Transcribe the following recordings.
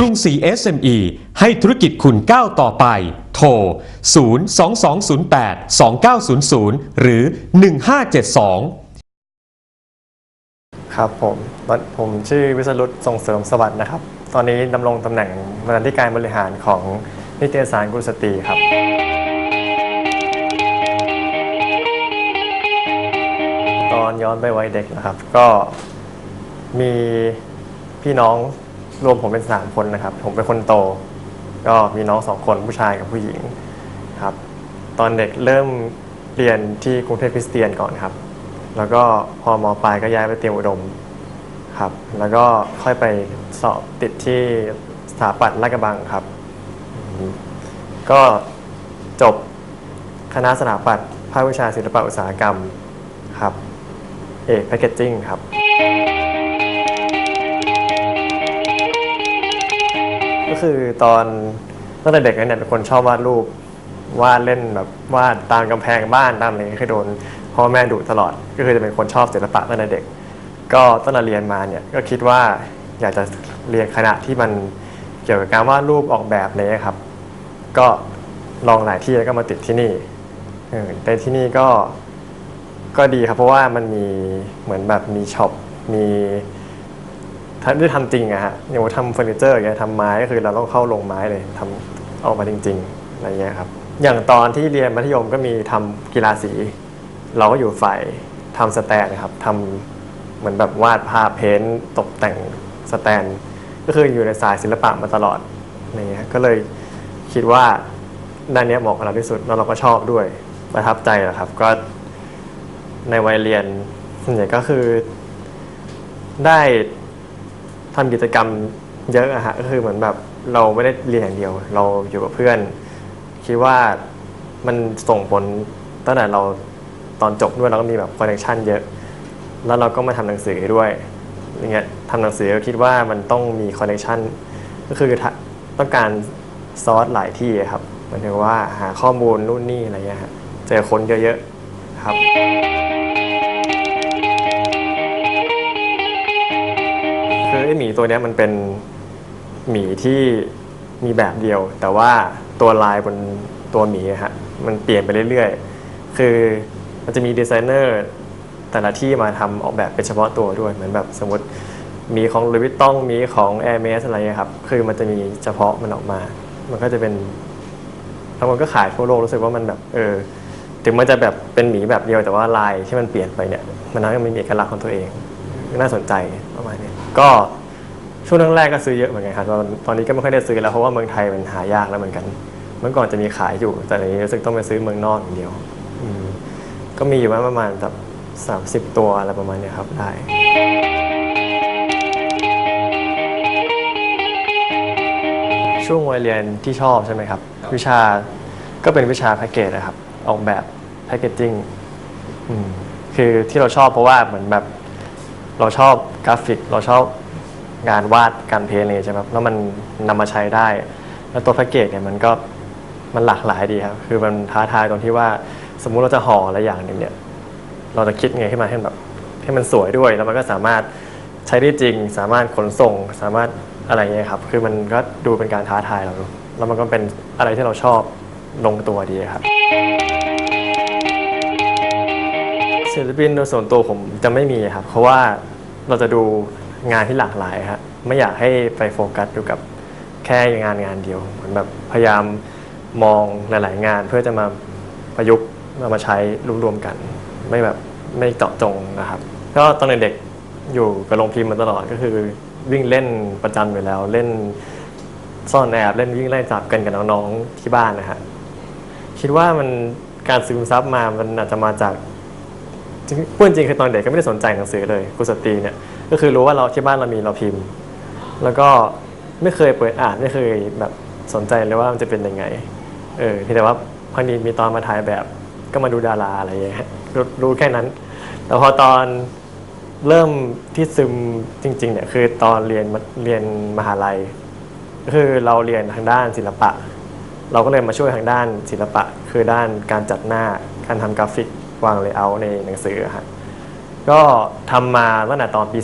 รุงศรี SME ให้ธุรกิจคุณก้าวต่อไป โทร 02208 2900 หรือ 1572 ครับผม ผมชื่อวิศรุตส่งเสริมสวัสดิ์นะครับ ตอนนี้ดำรงตำแหน่งบรรณาธิการบริหารของนิตยสารกุลสตรีครับตอนย้อนไปวัยเด็กนะครับ ก็มีพี่น้อง รวมผมเป็นสามคนนะครับ ผมเป็นคนโต ก็มีน้องสองคนผู้ชายกับผู้หญิงครับ ตอนเด็กเริ่มเรียนที่กรุงเทพคริสเตียนก่อนครับ แล้วก็พอมอปลายก็ย้ายไปเตรียมอุดมครับ แล้วก็ค่อยไปสอบติดที่สถาปัตย์ลาดกระบังครับ ก็จบคณะสถาปัตย์ภาควิชาศิลปะอุตสาหกรรมครับ เอกแพคเกจจิ้งครับ ก็คือตอนตั้งแต่เด็กเนี่ยเป็นคนชอบวาดรูปวาดเล่นแบบวาดตามกำแพงบ้านตามอะไรเคยโดนพ่อแม่ดุตลอด ก็คือจะเป็นคนชอบศิลปะตั้งแต่เด็ก ก็ตั้งแต่เรียนมาเนี่ยก็คิดว่าอยากจะเรียนคณะที่มันเกี่ยวกับการวาดรูปออกแบบเนี้ยครับ ก็ลองหลายที่แล้วก็มาติดที่นี่เออแต่ที่นี่ก็ก็ดีครับเพราะว่ามันมีเหมือนแบบมีช็อปมี ทำได้ทำจริงอะฮะอย่างว่าทำเฟอร์นิเจอร์อย่างเงี้ยทำไม้ก็คือเราต้องเข้าลงไม้เลยทำออกมาจริง ๆอะไรเงี้ยครับอย่างตอนที่เรียนมัธยมก็มีทำกีฬาสี เราก็อยู่ฝ่ายทำสแตนครับทำเหมือนแบบวาดภาพเพ้นท์ตกแต่งสแตน ก็คืออยู่ในสายศิลปะมาตลอดอะไรเงี้ยก็เลยคิดว่าด้านนี้เหมาะกับเราที่สุดแล้วเราก็ชอบด้วยประทับใจแหละครับ ก็ในวัยเรียนส่วนใหญ่ก็คือได้ ทำกิจกรรมเยอะอะฮะก็คือเหมือนแบบเราไม่ได้เรียนอย่างเดียว เราอยู่กับเพื่อน คิดว่ามันส่งผลตั้งแต่เราตอนจบด้วยเราก็มีแบบคอนเนคชันเยอะ แล้วเราก็มาทำหนังสือด้วยอย่างเงี้ยทำหนังสือก็คิดว่ามันต้องมีคอนเนคชันก็คือต้องการซอสหลายที่ครับหมายถึงว่าหาข้อมูลนู่นนี่อะไรเงี้ยฮะเจอคนเยอะๆครับ คือไอหมีตัวนี้มันเป็นหมีที่มีแบบเดียว แต่ว่าตัวลายบนตัวหมีฮะมันเปลี่ยนไปเรื่อยๆ คือมันจะมีดีไซเนอร์แต่ละที่มาทำออกแบบเป็นเฉพาะตัวด้วย เหมือนแบบสมมติมีของ Louis Vuitton มีของ Hermes อะไรครับ คือมันจะมีเฉพาะมันออกมา มันก็จะเป็นแล้วมันก็ขายทั่วโลกรู้สึกว่ามันแบบเออ ถึงมันจะแบบเป็นหมีแบบเดียวแต่ว่าลายที่มันเปลี่ยนไปเนี่ย มันทำให้มันมีเอกลักษณ์ของตัวเอง น่าสนใจประมาณนี้ก็ช่วงแรกๆก็ซื้อเยอะเหมือนกันครับตอนตอนนี้ก็ไม่ค่อยได้ซื้อแล้วเพราะว่าเมืองไทยมันหายากแล้วเหมือนกัน เมื่อก่อนจะมีขายอยู่ แต่ตอนนี้รู้สึกต้องไปซื้อเมืองนอกอย่างเดียวอืมก็มีอยู่ประมาณแบบสามสิบ30ตัวอะไรประมาณเนี้ยครับได้ ช่วงวัยเรียนที่ชอบใช่ไหมครับ วิชาก็เป็นวิชาแพ็กเกจนะครับ ออกแบบแพ็กเกจจิ้งอืมคือที่เราชอบเพราะว่าเหมือนแบบ เราชอบกราฟิก เราชอบงานวาดการเพ้นท์อะไรใช่ไหมครับแล้วมันนำมาใช้ได้ แล้วตัวแพ็กเกจเนี่ยมันก็มันหลากหลายดีครับ คือมันท้าทายตรงที่ว่าสมมุติเราจะห่ออะไรอย่างหนึ่งเนี่ย เราจะคิดไงให้มันให้แบบให้มันสวยด้วย แล้วมันก็สามารถใช้ได้จริง สามารถขนส่ง สามารถอะไรเงี้ยครับ คือมันก็ดูเป็นการท้าทายเรา แล้วมันก็เป็นอะไรที่เราชอบลงตัวดีครับศิลปินโดยส่วนตัวผมจะไม่มีครับ เพราะว่า เราจะดูงานที่หลากหลายครับไม่อยากให้ไปโฟกัสอยู่กับแค่งานงานเดียว เหมือนแบบพยายามมองหลาย ๆ งานเพื่อจะมาประยุกต์มามาใช้รวมๆกัน ไม่แบบไม่เจาะจงนะครับ ก็ตอนเด็กๆอยู่กับโรงพิมพ์มาตลอดก็คือวิ่งเล่นประจำอยู่แล้วเล่นซ่อนแอบเล่นวิ่งไล่จับกันกับน้องๆที่บ้านนะฮะคิดว่ามันการซึมซับมามันอาจจะมาจาก จริงพูดจริงคือตอนเด็กก็ไม่ได้สนใจหนังสือเลยครูสตรีเนี่ยก็คือรู้ว่าเราที่บ้านเรามีเราพิมพ์ แล้วก็ไม่เคยเปิดอ่านไม่เคยแบบสนใจเลยว่ามันจะเป็นยังไงเออเพียงแต่ว่าพอดีมีตอนมาถ่ายแบบก็มาดูดาราอะไรอย่างเงี้ยรู้รู้แค่นั้น แต่พอตอนเริ่มที่ซึมจริงๆเนี่ยคือตอนเรียนเรียนมหาลัยก็คือเราเรียนทางด้านศิลปะ เราก็เลยมาช่วยทางด้านศิลปะ คือด้านการจัดหน้า การทำกราฟิกวางเลเยอร์ในหนังสืออะฮะก็ทำมาตั้งแต่ตอนปี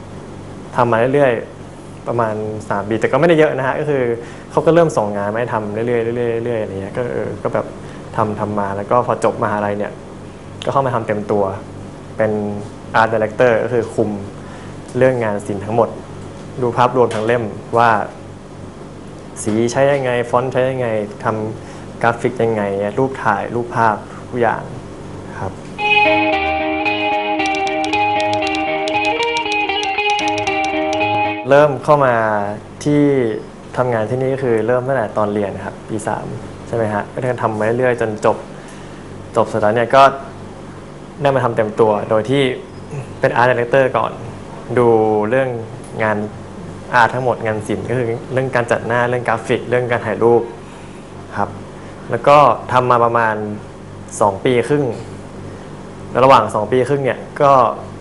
3 ทำมาเรื่อยๆ ประมาณ 3 ปี แต่ก็ไม่ได้เยอะนะฮะ ก็คือเขาก็เริ่มส่งงานมาให้ทำเรื่อยๆเรื่อยๆเรื่อยๆอะไรเงี้ยก็เออก็แบบทำทำมาแล้วก็พอจบมหาลัยเนี่ย ก็เข้ามาทำเต็มตัว เป็น Art Director ก็คือคุมเรื่องงานศิลป์ทั้งหมด ดูภาพรวมทั้งเล่มว่า สีใช้ยังไง ฟอนต์ใช้ยังไงทำกราฟิกยังไง รูปถ่ายรูปภาพ ทุกอย่างครับ เริ่มเข้ามาที่ทำงานที่นี่ก็คือเริ่มตั้งแต่ตอนเรียนนะครับปีสามใช่ไหมฮะก็เดินทำมาเรื่อยๆจนจบจบสุดแล้วเนี่ยก็ได้มาทำเต็มตัว โดยที่เป็นอาร์ตดีเลกเตอร์ก่อน ดูเรื่องงานอาร์ตทั้งหมดงานศิลป์ก็คือเรื่องการจัดหน้าเรื่องกราฟิก เรื่องการถ่ายรูปครับ แล้วก็ทำมาประมาณ 2ปีครึ่งระหว่าง2ปีครึ่งเนี่ยก็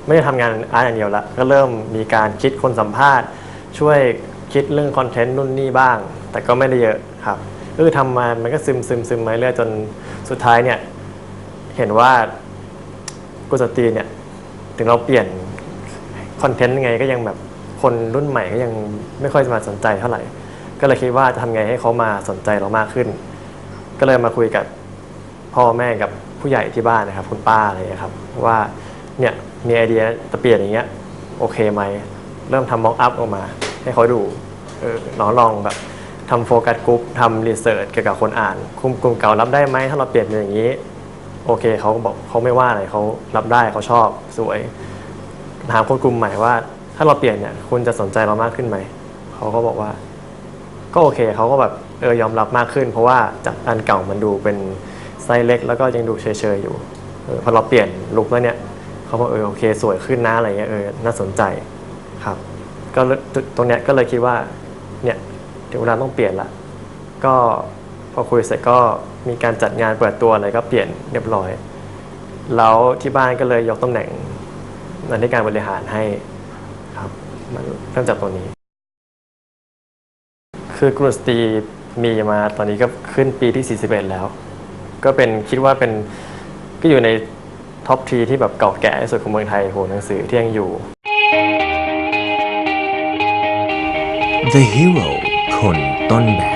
ไม่ได้ทำงานอาร์ตอย่างเดียวละก็เริ่มมีการคิดคนสัมภาษณ์ ช่วยคิดเรื่องคอนเทนต์นู่นนี่บ้าง แต่ก็ไม่ได้เยอะครับก็คือทำมามันก็ซึมซึมซึมมาเรื่อยจนสุดท้ายเนี่ยเห็นว่ากุศตีเนี่ยถึงเราเปลี่ยนคอนเทนต์ยังไงก็ยังแบบคนรุ่นใหม่ก็ยังไม่ค่อยมาสนใจเท่าไหร่ ก็เลยคิดว่าจะทำไงให้เขามาสนใจเรามากขึ้น ก็เลยมาคุยกับ พ่อแม่กับผู้ใหญ่ที่บ้านนะครับ คุณป้าอะไรอย่างเงี้ยครับ ว่าเนี่ยมีไอเดียจะเปลี่ยนอย่างเงี้ยโอเคไหม เริ่มทำม็อกอัพออกมา ให้เขาดูเออน้องลองแบบทำโฟกัสกรุ๊ปทำรีเสิร์ชเกี่ยวกับคนอ่านกลุ่มกลุ่มเก่ารับได้ไหมถ้าเราเปลี่ยนเป็นอย่างนี้ โอเคเขาบอกเขาไม่ว่าอะไรเขารับได้เขาชอบสวยถามคนกลุ่มใหม่ว่า ถ้าเราเปลี่ยนเนี่ยคุณจะสนใจเรามากขึ้นไหมเขาก็บอกว่า ก็โอเคเขาก็แบบเออยอมรับมากขึ้น เพราะว่าจากอันเก่ามันดูเป็น ไซส์เล็กแล้วก็ยังดูเฉยๆอยู่ออพอเราเปลี่ยนลุคแล้วเนี่ยเขาบอกเออโอเคสวยขึ้นนะอะไรเงี้ยเออน่าสนใจครับก็ตรงเนี้ยก็เลยคิดว่าเนี่ยถึงเวลาต้องเปลี่ยนละก็พอคุยเสร็จก็มีการจัดงานเปิดตัวอะไรก็เปลี่ยนเรียบร้อย แล้วที่บ้านก็เลยยกตำแหน่งนันทิการบริหารให้ครับมันเริ่มจากตัวนี้ คือกรุสตีมีมาตอนนี้ก็ขึ้นปีที่ 41 แล้ว ก็เป็นคิดว่าเป็นก็อยู่ในท็อปทีที่แบบเก่าแก่ที่สุดของเมืองไทยโหหนังสือที่ยังอยู่ The Hero คนต้นแบบ